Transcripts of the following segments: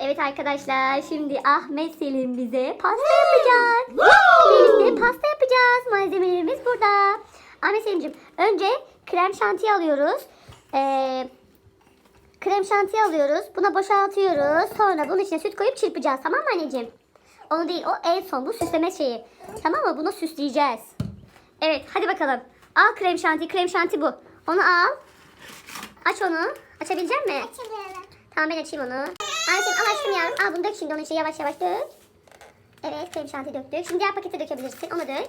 Evet arkadaşlar şimdi Ahmet Selim bize pasta yapacak. Birlikte pasta yapacağız. Malzemelerimiz burada. Ahmet Selim'ciğim önce krem şantiyi alıyoruz. Ee, krem şantiyi alıyoruz. Buna boşaltıyoruz. Sonra bunun içine süt koyup çırpacağız. Tamam mı anneciğim? Onu değil o en son bu süsleme şeyi. Tamam mı? Bunu süsleyeceğiz. Evet hadi bakalım. Al krem şanti. Krem şanti bu. Onu al. Aç onu. Açabilecek misin? Açılıyorum. Tamam ben açayım onu. Ayşem al açtım ya. Al bunu dök şimdi onun içine yavaş yavaş dök. Evet krem şanti döktük. Şimdi diğer pakete dökebilirsin. Onu dök.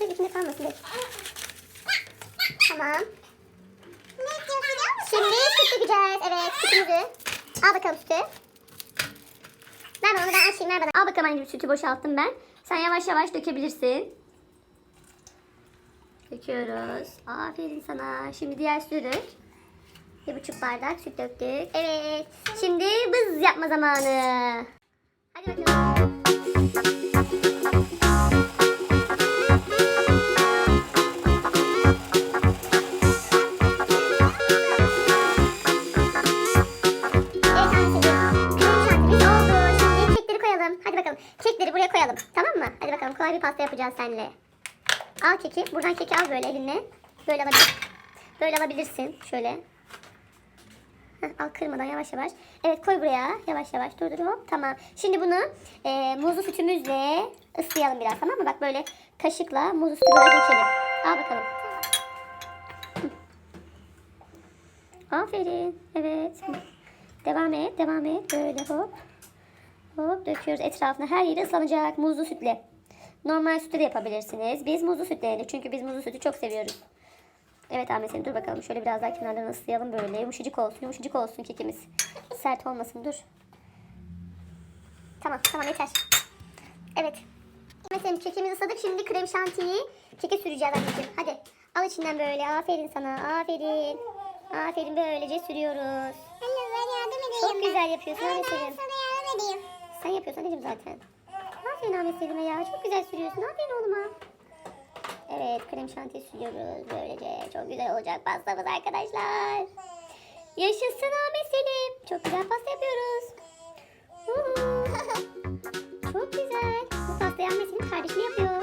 Dök içinde kalmasın dök. Tamam. Şimdi süt dökeceğiz. Evet sütümüzü. Al bakalım sütü. Ver bana ben açayım ver bana. Al bakalım anneciğim sütü boşalttım ben. Sen yavaş yavaş dökebilirsin. Döküyoruz. Aferin sana. Şimdi diğer sütü dök. Bir buçuk bardak süt döktük. Evet. Şimdi bız yapma zamanı. Hadi bakalım. Kekleri buraya koyalım. Tamam mı? Hadi bakalım. Kolay bir pasta yapacağız seninle. Al keki. Buradan keki al böyle elinle. Böyle alabilirsin. Böyle alabilirsin. Şöyle. Heh, al kırmadan yavaş yavaş. Evet koy buraya. Yavaş yavaş dur dur hop. Tamam. Şimdi bunu e, muzlu sütümüzle ıslayalım biraz tamam mı? Bak böyle kaşıkla muzlu sütü dökelim. Al bakalım. Aferin. Evet. Devam et. Devam et. Böyle hop. Hop döküyoruz etrafına. Her yeri ıslanacak muzlu sütle. Normal sütle de yapabilirsiniz. Biz muzlu sütle. Çünkü biz muzlu sütü çok seviyoruz. Evet Ahmet Selim dur bakalım. Şöyle biraz daha kenarlarını ıslayalım böyle. Yumuşacık olsun. Yumuşacık olsun kekimiz. Sert olmasın dur. Tamam tamam yeter. Evet. Ahmet Selim kekimizi ısladık. Şimdi krem şantiyi keke süreceğiz anneciğim. Hadi al içinden böyle. Aferin sana. Aferin. Aferin böylece sürüyoruz. Anne ben yardım edeyim. Çok ben. güzel yapıyorsun Anne Ahmet ben sana yardım edeyim. Sen yapıyorsun anneciğim zaten. Aferin Ahmet Selim'e ya. Çok güzel sürüyorsun. Aferin oğluma. Evet krem şanti sürüyoruz böylece. Çok güzel olacak pastamız arkadaşlar. Yaşasın Ahmet Selim. Çok güzel pasta yapıyoruz. Çok güzel. Bu pastayı Ahmet Selim kardeşine yapıyor.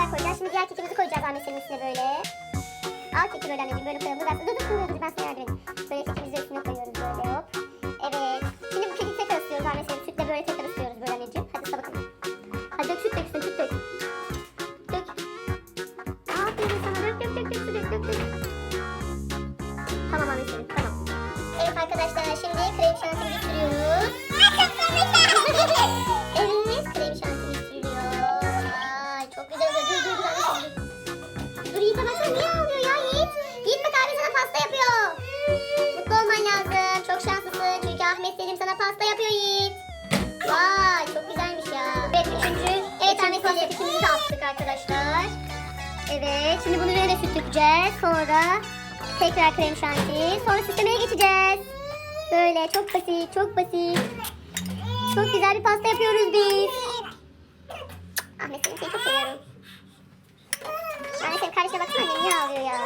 Tekrar koyacağız. Şimdi diğer kekimizi koyacağız Ahmet senin üstüne böyle. Al keki böyle anneciğim böyle koyalım. Dur ben, dur, dur, dur, dur, ben sana yardım edeyim. Böyle kekimizi üstüne koyuyoruz böyle hop. Evet. Şimdi bu keki tekrar ısıtıyoruz Ahmet senin. Sütle böyle tekrar ısıtıyoruz böyle anneciğim. Hadi ısla bakalım. Hadi dök süt dök üstüne süt dök. Dök. Aferin sana dök dök dök dök dök dök dök. Tamam Ahmet senin tamam. Evet arkadaşlar şimdi krem şantimizi sürüyoruz. Selim sana pasta yapıyor Yiğit. Vay çok güzelmiş ya. Evet üçüncü. Evet Selim ikimizi de attık arkadaşlar. Evet şimdi bunu üzerine süt dökeceğiz. Sonra tekrar krem şanti. Sonra süslemeye geçeceğiz. Böyle çok basit çok basit. Çok güzel bir pasta yapıyoruz biz. Ahmet seni çok seviyorum. Anne senin kardeşine baksana annem niye ağlıyor ya.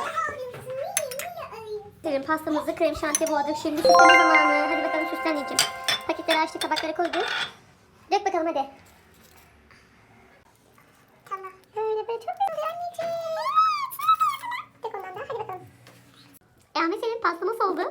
Dedim pastamızı krem şantiye boğadık. Şimdi süsleme zamanı. Hadi bakalım süslen. Paketleri açtık, tabaklara koyduk. Dök bakalım hadi. Tamam. Böyle böyle çok güzel anneciğim. Ondan da hadi bakalım. E Ahmet senin pasta nasıl oldu?